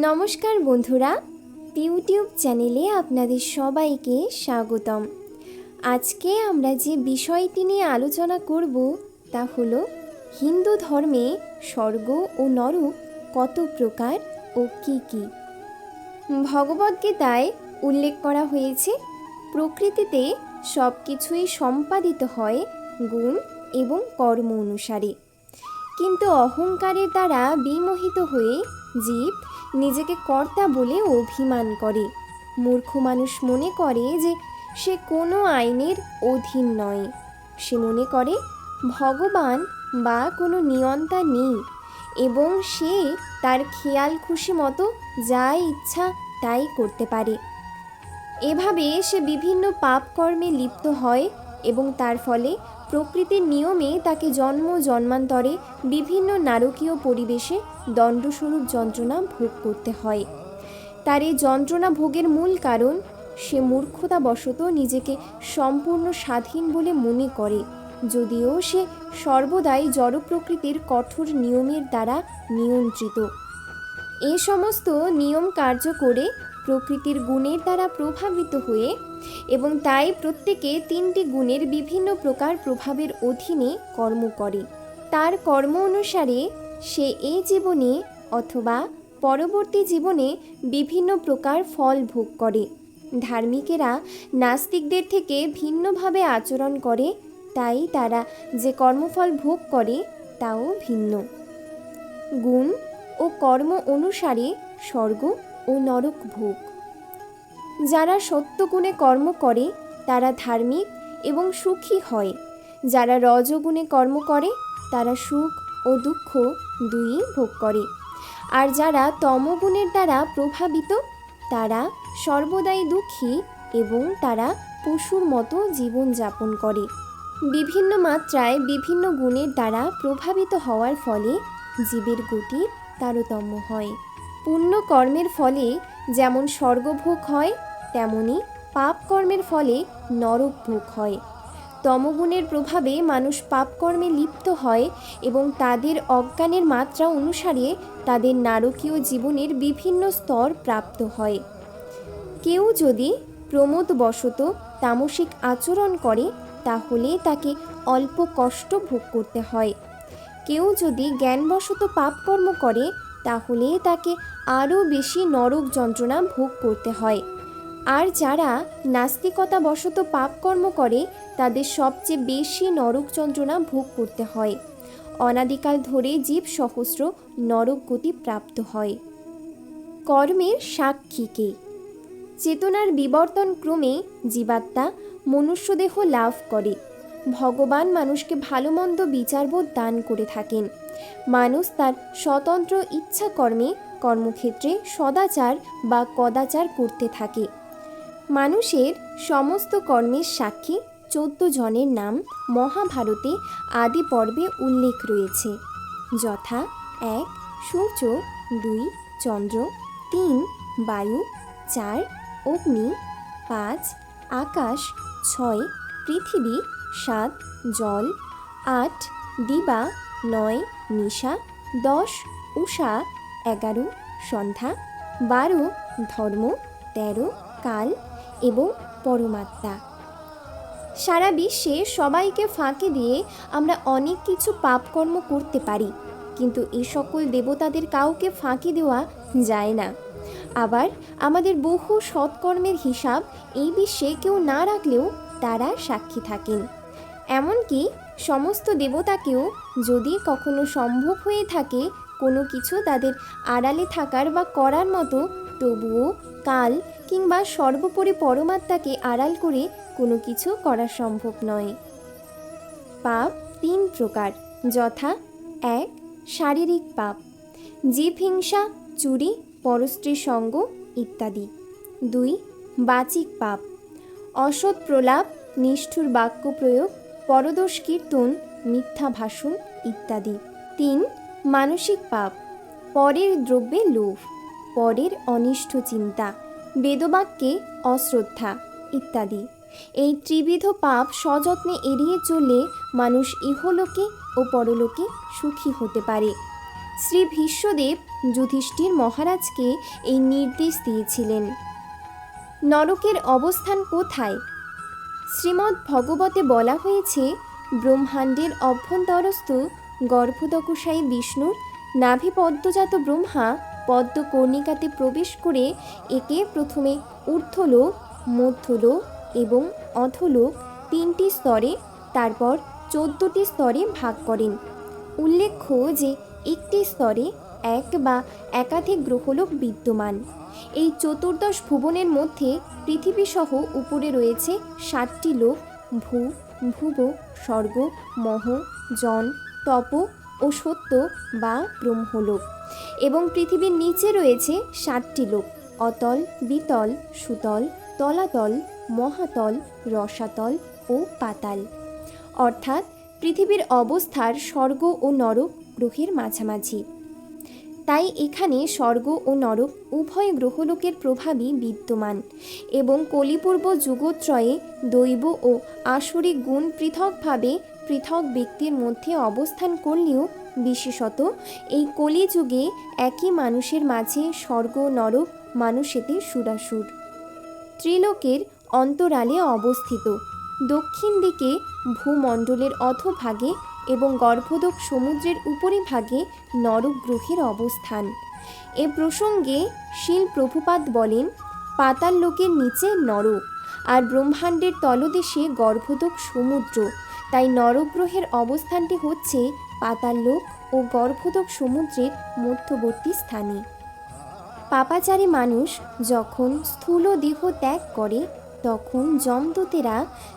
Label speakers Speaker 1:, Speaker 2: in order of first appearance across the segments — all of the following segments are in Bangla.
Speaker 1: নমস্কার বন্ধুরা ইউটিউব চ্যানেলে আপনাদের সবাইকে স্বাগতম। আজকে আমরা যে বিষয়টি নিয়ে আলোচনা করব তা হলো, হিন্দু ধর্মে স্বর্গ ও নরক কত প্রকার ও কি কি? ভগবদ্গীতায় উল্লেখ করা হয়েছে, প্রকৃতিতে সব কিছুই সম্পাদিত হয় গুণ এবং কর্ম অনুসারে। কিন্তু অহংকারের দ্বারা বিমোহিত হয়ে জীব নিজেকে কর্তা বলে অভিমান করে। মূর্খ মানুষ মনে করে যে সে কোনো আইনের অধীন নয়। সে মনে করে ভগবান বা কোনো নিয়ন্তা নেই এবং সে তার খেয়াল খুশি মতো যা ইচ্ছা তাই করতে পারে। এভাবে সে বিভিন্ন পাপ কর্মে লিপ্ত হয় এবং তার ফলে প্রকৃতির নিয়মে তাকে জন্ম জন্মান্তরে বিভিন্ন নারকীয় পরিবেশে দণ্ডস্বরূপ যন্ত্রণা ভোগ করতে হয়। তার এই যন্ত্রণা ভোগের মূল কারণ, সে মূর্খতাবশত নিজেকে সম্পূর্ণ স্বাধীন বলে মনে করে, যদিও সে সর্বদাই জড় প্রকৃতির কঠোর নিয়মের দ্বারা নিয়ন্ত্রিত। এ সমস্ত নিয়ম কার্য করে প্রকৃতির গুণের দ্বারা প্রভাবিত হয়ে এবং তাই প্রত্যেকে তিনটি গুণের বিভিন্ন প্রকার প্রভাবের অধীনে কর্ম করে। তার কর্ম অনুসারে সে এই জীবনে অথবা পরবর্তী জীবনে বিভিন্ন প্রকার ফল ভোগ করে। ধার্মিকেরা নাস্তিকদের থেকে ভিন্নভাবে আচরণ করে, তাই তারা যে কর্মফল ভোগ করে, তাও ভিন্ন। গুণ ও কর্ম অনুসারে স্বর্গ ও নরক ভোগ। যারা সত্যগুণে কর্ম করে, তারা ধার্মিক এবং সুখী হয়। যারা রজগুণে কর্ম করে, তারা সুখ ও দুঃখ দুই ভোগ করে। আর যারা তমগুণের দ্বারা প্রভাবিত, তারা সর্বদাই দুঃখী এবং তারা পশুর মতো জীবনযাপন করে। বিভিন্ন মাত্রায় বিভিন্ন গুণের দ্বারা প্রভাবিত হওয়ার ফলে জীবের গতির তারতম্য হয়। পুণ্য কর্মের ফলে যেমন স্বর্গভোগ হয়, তেমনি পাপ কর্মের ফলে নরক ভোগ হয়। তমগুণের প্রভাবে মানুষ পাপকর্মে লিপ্ত হয় এবং তাদের অজ্ঞানের মাত্রা অনুসারে তাদের নারকীয় জীবনের বিভিন্ন স্তর প্রাপ্ত হয়। কেউ যদি প্রমোদবশত তামসিক আচরণ করে, তাহলে তাকে অল্প কষ্ট ভোগ করতে হয়। কেউ যদি জ্ঞানবশত পাপকর্ম করে তাহলে তাকে আরও বেশি নরক যন্ত্রণা ভোগ করতে হয়। আর যারা নাস্তিকতাবশত পাপকর্ম করে, তাদের সবচেয়ে বেশি নরক যন্ত্রণা ভোগ করতে হয়। অনাদিকাল ধরে জীব সহস্র নরক গতি প্রাপ্ত হয়। কর্মের সাক্ষীকে চেতনার বিবর্তন ক্রমে জীবাত্মা মনুষ্যদেহ লাভ করে। ভগবান মানুষকে ভালো মন্দ বিচারবোধ দান করে থাকেন। মানুষ তার স্বতন্ত্র ইচ্ছা কর্মে কর্মক্ষেত্রে সদাচার বা কদাচার করতে থাকে। মানুষের সমস্ত কর্মের সাক্ষী চোদ্দ জনের নাম মহাভারতে আদি পর্বে উল্লেখ রয়েছে। যথা এক, সূর্য, দুই, চন্দ্র, তিন, বায়ু, চার, অগ্নি, পাঁচ, আকাশ, ছয়, পৃথিবী, সাত, জল, আট, দিবা নয়, নিশা, দশ, উষা, এগারো, সন্ধ্যা, বারো, ধর্ম, তেরো, কাল এবং পরমাত্মা। সারা বিশ্বে সবাইকে ফাঁকি দিয়ে আমরা অনেক কিছু পাপকর্ম করতে পারি, কিন্তু এ সকল দেবতাদের কাউকে ফাঁকি দেওয়া যায় না। আবার আমাদের বহু সৎকর্মের হিসাব এই বিশ্বে কেউ না রাখলেও তারা সাক্ষী থাকেন। এমনকি সমস্ত দেবতাকেও যদি কখনো সম্ভব হয়ে থাকে কোনো কিছু তাদের আড়ালে থাকার বা করার মতো, তবুও কাল কিংবা সর্বোপরি পরমাত্মাকে আড়াল করে কোনো কিছু করা সম্ভব নয়। পাপ তিন প্রকার, যথা এক, শারীরিক পাপ জীব হিংসা চুরি, পরস্ত্রী সঙ্গ ইত্যাদি। দুই, বাচিক পাপ, অসৎ প্রলাপ, নিষ্ঠুর বাক্য প্রয়োগ পরদোষ কীর্তন, মিথ্যা ভাষণ ইত্যাদি। তিন, মানসিক পাপ। পরের দ্রব্যে লোভ, পরের অনিষ্ট চিন্তা, বেদবাক্যে অশ্রদ্ধা ইত্যাদি। এই ত্রিবিধ পাপ সযত্নে এড়িয়ে চললে মানুষ ইহলোকে ও পরলোকে সুখী হতে পারে। শ্রী ভীষ্মদেব যুধিষ্ঠির মহারাজকে এই নির্দেশ দিয়েছিলেন। নরকের অবস্থান কোথায়? শ্রীমদ্ ভগবতে বলা হয়েছে, ব্রহ্মাণ্ডের অভ্যন্তরস্থ গর্ভদকুশায়ী বিষ্ণুর নাভি পদ্মজাত ব্রহ্মা পদ্ম কর্ণিকাতে প্রবেশ করে একে প্রথমে ঊর্ধ্বলোক, মধ্যলোক এবং অধলোক তিনটি স্তরে, তারপর চোদ্দটি স্তরে ভাগ করেন। উল্লেখ্য যে একটি স্তরে এক বা একাধিক গ্রহলোক বিদ্যমান। এই চতুর্দশ ভুবনের মধ্যে পৃথিবীসহ উপরে রয়েছে ষাটটি লোক, ভূ, ভুব, স্বর্গ, মহ, জন, তপ ও সত্য বা ব্রহ্মলোক এবং পৃথিবীর নিচে রয়েছে ষাটটি লোক, অতল, বিতল, সুতল, তলাতল, মহাতল, রসাতল ও পাতাল। অর্থাৎ পৃথিবীর অবস্থার স্বর্গ ও নরক গ্রহের মাঝামাঝি। তাই এখানে স্বর্গ ও নরক উভয় গ্রহলোকের প্রভাবই বিদ্যমান এবং কলিপূর্ব যুগত্রয়ে দৈব ও আসরিক গুণ পৃথকভাবে পৃথক ব্যক্তির মধ্যে অবস্থান করলেও বিশেষত এই কলিযুগে একই মানুষের মাঝে স্বর্গ নরক মানুষেতে সুরাসুর। ত্রিলোকের অন্তরালে অবস্থিত। দক্ষিণ দিকে ভূমণ্ডলের অধোভাগে এবং গর্ভদক সমুদ্রের উপরিভাগে নরক গ্রহের অবস্থান। এ প্রসঙ্গে শিল প্রভুপাত বলেন, পাতাল লোকের নিচে নরক, আর ব্রহ্মাণ্ডের তলদেশে গর্ভদক সমুদ্র। তাই নরগ্রহের অবস্থানটি হচ্ছে পাতাল লোক ও গর্ভদক সমুদ্রের মধ্যবর্তী স্থানে। পাপাচারী মানুষ যখন স্থূল দেহ ত্যাগ করে তখন যমদূতেরা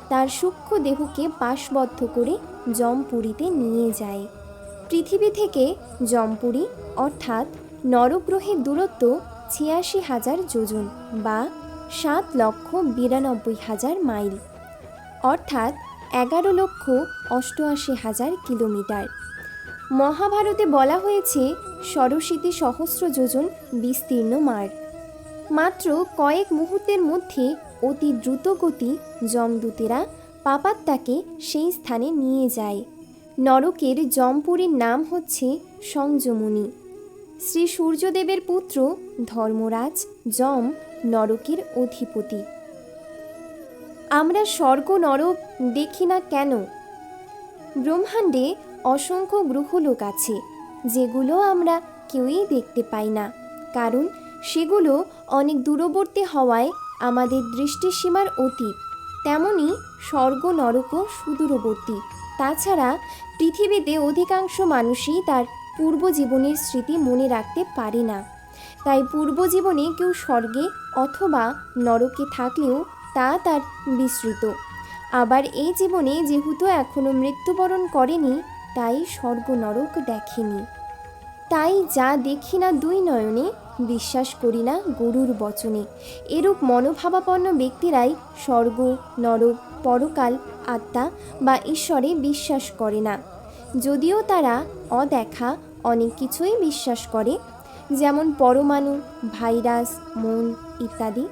Speaker 1: তার সূক্ষ্ম দেহকে পাশবদ্ধ করে যমপুরীতে নিয়ে যায়। পৃথিবী থেকে যমপুরী, অর্থাৎ নরগ্রহের দূরত্ব ছিয়াশি হাজার যোজন বা সাত লক্ষ বিরানব্বই হাজার মাইল, অর্থাৎ এগারো লক্ষ অষ্টআশি হাজার কিলোমিটার। মহাভারতে বলা হয়েছে, সরস্বতী সহস্র যোজন বিস্তীর্ণ মার মাত্র কয়েক মুহূর্তের মধ্যে অতি দ্রুতগতি যমদূতেরা পাপাত্মাকে সেই স্থানে নিয়ে যায়। নরকের যমপুরীর নাম হচ্ছে সংযমুনি। শ্রী সূর্যদেবের পুত্র ধর্মরাজ যম নরকের অধিপতি। আমরা স্বর্গ নরক দেখি না কেন? ব্রহ্মাণ্ডে অসংখ্য গ্রহলোক আছে, যেগুলো আমরা কেউই দেখতে পাই না। কারণ সেগুলো অনেক দূরবর্তী হওয়ায় আমাদের দৃষ্টিসীমার অতীত। তেমনি স্বর্গ নরকও সুদূরবর্তী। তাছাড়া পৃথিবীতে অধিকাংশ মানুষই তার পূর্বজীবনের স্মৃতি মনে রাখতে পারে না। তাই পূর্বজীবনে কেউ স্বর্গে অথবা নরকে থাকলেও তা তার বিস্মৃত আবার এই জীবনে যেহেতু এখনও মৃত্যুবরণ করেনি, তাই স্বর্গ, নরক দেখেনি। তাই যা দেখি না দুই নয়নে বিশ্বাস করি না গরুর বচনে। এরূপ মনোভাবাপন্ন ব্যক্তিরাই স্বর্গ, নরক, পরকাল, আত্মা বা ঈশ্বরে বিশ্বাস করে না। যদিও তারা অদেখা অনেক কিছুই বিশ্বাস করে, যেমন পরমাণু, ভাইরাস, মন ইত্যাদি।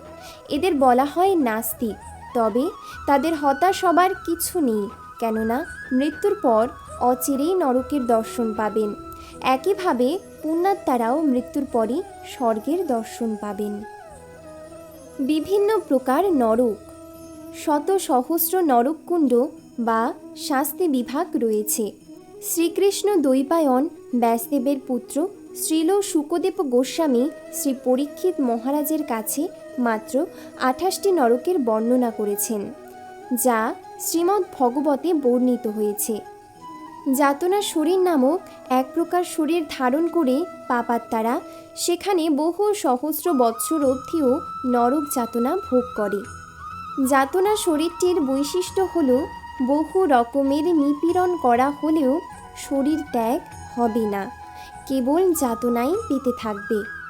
Speaker 1: এদের বলা হয় নাস্তিক, তবে তাদের হতাশ হবার কিছু নেই, কেননা মৃত্যুর পর অচিরেই নরকের দর্শন পাবেন। একইভাবে পুণ্যাত্মারাও মৃত্যুর পরই স্বর্গের দর্শন পাবেন। বিভিন্ন প্রকার নরক শত সহস্র নরককুণ্ড বা শাস্তি বিভাগ রয়েছে। শ্রীকৃষ্ণ দৈপায়ন ব্যাসদেবের পুত্র শ্রীল শুকদেব গোস্বামী শ্রী পরীক্ষিত মহারাজের কাছে মাত্র আঠাশটি নরকের বর্ণনা করেছেন, যা শ্রীমদ্ ভগবতে বর্ণিত হয়েছে। যাতনা শরীর নামক এক প্রকার শরীর ধারণ করে পাপাত্মারা সেখানে বহু সহস্র বৎসর অবধিও নরক যাতনা ভোগ করে। যাতনা শরীরটির বৈশিষ্ট্য হল বহু রকমের নিপীড়ন করা হলেও শরীর ত্যাগ হবে না, কেবল যাতনাই পেতে থাকবে।